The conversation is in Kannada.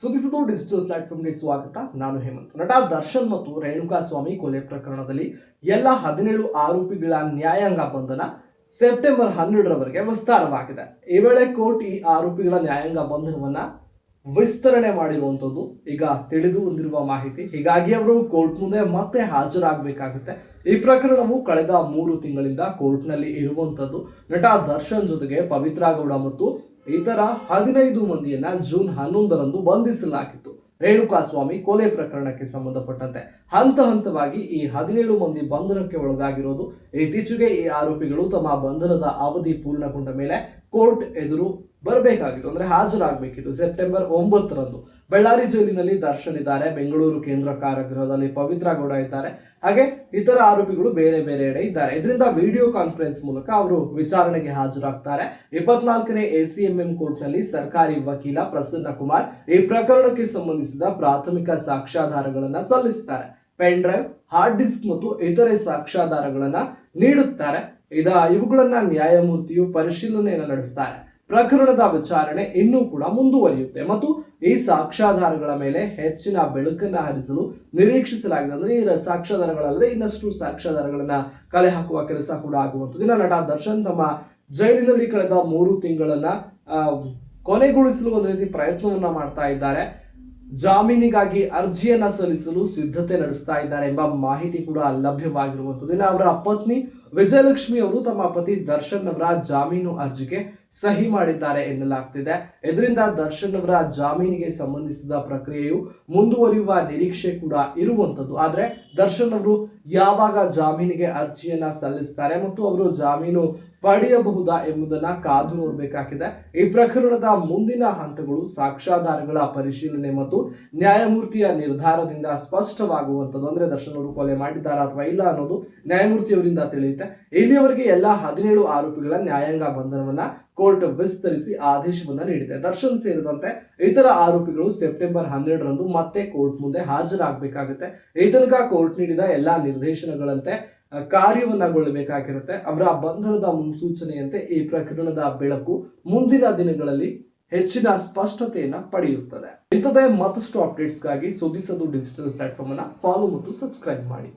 ಸುದ್ದಿಸದು ಡಿಜಿಟಲ್ ಪ್ಲಾಟ್ಫಾರ್ಮ್ಗೆ ಸ್ವಾಗತ. ನಾನು ಹೇಮಂತ್. ನಟ ದರ್ಶನ್ ಮತ್ತು ರೇಣುಕಾ ಸ್ವಾಮಿ ಕೊಲೆ ಪ್ರಕರಣದಲ್ಲಿ ಎಲ್ಲ ಹದಿನೇಳು ಆರೋಪಿಗಳ ನ್ಯಾಯಾಂಗ ಬಂಧನ ಸೆಪ್ಟೆಂಬರ್ ಹನ್ನೆರಡರವರೆಗೆ ವಿಸ್ತಾರವಾಗಿದೆ. ಈ ವೇಳೆ ಕೋರ್ಟ್ ಈ ಆರೋಪಿಗಳ ನ್ಯಾಯಾಂಗ ಬಂಧನವನ್ನ ವಿಸ್ತರಣೆ ಮಾಡಿರುವಂಥದ್ದು ಈಗ ತಿಳಿದು ಬಂದಿರುವ ಮಾಹಿತಿ. ಹೀಗಾಗಿ ಅವರು ಕೋರ್ಟ್ ಮುಂದೆ ಮತ್ತೆ ಹಾಜರಾಗಬೇಕಾಗುತ್ತೆ. ಈ ಪ್ರಕರಣವು ಕಳೆದ ಮೂರು ತಿಂಗಳಿಂದ ಕೋರ್ಟ್ನಲ್ಲಿ ಇರುವಂಥದ್ದು. ನಟ ದರ್ಶನ್ ಜೊತೆಗೆ ಪವಿತ್ರ ಗೌಡ ಮತ್ತು ಇತರ ಹದಿನೈದು ಮಂದಿಯನ್ನ ಜೂನ್ ಹನ್ನೊಂದರಂದು ಬಂಧಿಸಲಾಗಿತ್ತು. ರೇಣುಕಾ ಸ್ವಾಮಿ ಕೊಲೆ ಪ್ರಕರಣಕ್ಕೆ ಸಂಬಂಧಪಟ್ಟಂತೆ ಹಂತ ಹಂತವಾಗಿ ಈ ಹದಿನೇಳು ಮಂದಿ ಬಂಧನಕ್ಕೆ ಒಳಗಾಗಿರೋದು. ಇತ್ತೀಚೆಗೆ ಈ ಆರೋಪಿಗಳು ತಮ್ಮ ಬಂಧನದ ಅವಧಿ ಪೂರ್ಣಗೊಂಡ ಮೇಲೆ ಕೋರ್ಟ್ ಎದುರು ಬರಬೇಕಾಗಿತ್ತು. ಅಂದ್ರೆ ಹಾಜರಾಗಬೇಕಿತ್ತು. ಸೆಪ್ಟೆಂಬರ್ ಒಂಬತ್ತರಂದು ಬಳ್ಳಾರಿ ಜೈಲಿನಲ್ಲಿ ದರ್ಶನ್ ಇದ್ದಾರೆ. ಬೆಂಗಳೂರು ಕೇಂದ್ರ ಕಾರಾಗೃಹದಲ್ಲಿ ಪವಿತ್ರ ಗೌಡ ಇದ್ದಾರೆ. ಹಾಗೆ ಇತರ ಆರೋಪಿಗಳು ಬೇರೆ ಬೇರೆ ಎಡೆ ಇದ್ದಾರೆ. ಇದರಿಂದ ವಿಡಿಯೋ ಕಾನ್ಫರೆನ್ಸ್ ಮೂಲಕ ಅವರು ವಿಚಾರಣೆಗೆ ಹಾಜರಾಗ್ತಾರೆ. ಇಪ್ಪತ್ನಾಲ್ಕನೇ ಎ ಸಿ ಎಂ ಕೋರ್ಟ್ನಲ್ಲಿ ಸರ್ಕಾರಿ ವಕೀಲ ಪ್ರಸನ್ನ ಕುಮಾರ್ ಈ ಪ್ರಕರಣಕ್ಕೆ ಸಂಬಂಧಿಸಿದ ಪ್ರಾಥಮಿಕ ಸಾಕ್ಷ್ಯಾಧಾರಗಳನ್ನು ಸಲ್ಲಿಸ್ತಾರೆ. ಪೆನ್ ಡ್ರೈವ್, ಹಾರ್ಡ್ ಡಿಸ್ಕ್ ಮತ್ತು ಇತರೆ ಸಾಕ್ಷ್ಯಾಧಾರಗಳನ್ನು ನೀಡುತ್ತಾರೆ. ಇದ ಇವುಗಳನ್ನ ನ್ಯಾಯಮೂರ್ತಿಯು ಪರಿಶೀಲನೆಯನ್ನು ನಡೆಸ್ತಾರೆ. ಪ್ರಕರಣದ ವಿಚಾರಣೆ ಇನ್ನೂ ಕೂಡ ಮುಂದುವರಿಯುತ್ತೆ. ಮತ್ತು ಈ ಸಾಕ್ಷ್ಯಾಧಾರಗಳ ಮೇಲೆ ಹೆಚ್ಚಿನ ಬೆಳಕನ್ನ ಹರಿಸಲು ನಿರೀಕ್ಷಿಸಲಾಗಿದೆ. ಅಂದರೆ ಈ ಸಾಕ್ಷ್ಯಾಧಾರಗಳಲ್ಲದೆ ಇನ್ನಷ್ಟು ಸಾಕ್ಷ್ಯಾಧಾರಗಳನ್ನ ಕಲೆ ಹಾಕುವ ಕೆಲಸ ಕೂಡ ಆಗುವಂಥದ್ದು. ಇನ್ನು ನಟ ದರ್ಶನ್ ತಮ್ಮ ಜೈಲಿನಲ್ಲಿ ಕಳೆದ ಮೂರು ತಿಂಗಳನ್ನ ಕೊನೆಗೊಳಿಸಲು ಒಂದು ರೀತಿ ಪ್ರಯತ್ನವನ್ನ ಮಾಡ್ತಾ ಇದ್ದಾರೆ. ಜಾಮೀನಿಗಾಗಿ ಅರ್ಜಿಯನ್ನ ಸಲ್ಲಿಸಲು ಸಿದ್ಧತೆ ನಡೆಸ್ತಾ ಇದ್ದಾರೆ ಎಂಬ ಮಾಹಿತಿ ಕೂಡ ಲಭ್ಯವಾಗಿರುವಂಥದ್ದು. ಇನ್ನು ಅವರ ಪತ್ನಿ ವಿಜಯಲಕ್ಷ್ಮಿ ಅವರು ತಮ್ಮ ಪತಿ ದರ್ಶನ್ ಅವರ ಜಾಮೀನು ಅರ್ಜಿಗೆ ಸಹಿ ಮಾಡಿದ್ದಾರೆ ಎನ್ನಲಾಗ್ತಿದೆ. ಇದರಿಂದ ದರ್ಶನ್ ಅವರ ಜಾಮೀನಿಗೆ ಸಂಬಂಧಿಸಿದ ಪ್ರಕ್ರಿಯೆಯು ಮುಂದುವರಿಯುವ ನಿರೀಕ್ಷೆ ಕೂಡ ಇರುವಂತದ್ದು ಆದ್ರೆ ದರ್ಶನ್ ಅವರು ಯಾವಾಗ ಜಾಮೀನಿಗೆ ಅರ್ಜಿಯನ್ನ ಸಲ್ಲಿಸ್ತಾರೆ ಮತ್ತು ಅವರು ಜಾಮೀನು ಪಡೆಯಬಹುದಾ ಎಂಬುದನ್ನ ಕಾದು ನೋಡಬೇಕಾಗಿದೆ. ಈ ಪ್ರಕರಣದ ಮುಂದಿನ ಹಂತಗಳು ಸಾಕ್ಷ್ಯಾಧಾರಗಳ ಪರಿಶೀಲನೆ ಮತ್ತು ನ್ಯಾಯಮೂರ್ತಿಯ ನಿರ್ಧಾರದಿಂದ ಸ್ಪಷ್ಟವಾಗುವಂಥದ್ದು. ಅಂದ್ರೆ ದರ್ಶನ್ ಅವರು ಕೊಲೆ ಮಾಡಿದ್ದಾರಾ ಅಥವಾ ಇಲ್ಲ ಅನ್ನೋದು ನ್ಯಾಯಮೂರ್ತಿಯವರಿಂದ ತಿಳಿಯುತ್ತೆ. ಇಲ್ಲಿಯವರೆಗೆ ಎಲ್ಲ ಹದಿನೇಳು ಆರೋಪಿಗಳ ನ್ಯಾಯಾಂಗ ಬಂಧನವನ್ನ ಕೋರ್ಟ್ ವಿಸ್ತರಿಸಿ ಆದೇಶವನ್ನ ನೀಡಿದೆ. ದರ್ಶನ್ ಸೇರಿದಂತೆ ಇತರ ಆರೋಪಿಗಳು ಸೆಪ್ಟೆಂಬರ್ ಹನ್ನೆರಡರಂದು ಮತ್ತೆ ಕೋರ್ಟ್ ಮುಂದೆ ಹಾಜರಾಗಬೇಕಾಗುತ್ತೆ. ಈ ಕೋರ್ಟ್ ನೀಡಿದ ಎಲ್ಲಾ ನಿರ್ದೇಶನಗಳಂತೆ ಕಾರ್ಯವನ್ನಗೊಳ್ಳಬೇಕಾಗಿರುತ್ತೆ. ಅವರ ಬಂಧನದ ಮುನ್ಸೂಚನೆಯಂತೆ ಈ ಪ್ರಕರಣದ ಬೆಳಕು ಮುಂದಿನ ದಿನಗಳಲ್ಲಿ ಹೆಚ್ಚಿನ ಸ್ಪಷ್ಟತೆಯನ್ನ ಪಡೆಯುತ್ತದೆ. ಇಂಥದೇ ಮತ್ತಷ್ಟು ಅಪ್ಡೇಟ್ಸ್ಗಾಗಿ ಸುದ್ದಿಸೋದು ಡಿಜಿಟಲ್ ಪ್ಲಾಟ್ಫಾರ್ಮ್ ಅನ್ನ ಫಾಲೋ ಮತ್ತು ಸಬ್ಸ್ಕ್ರೈಬ್ ಮಾಡಿ.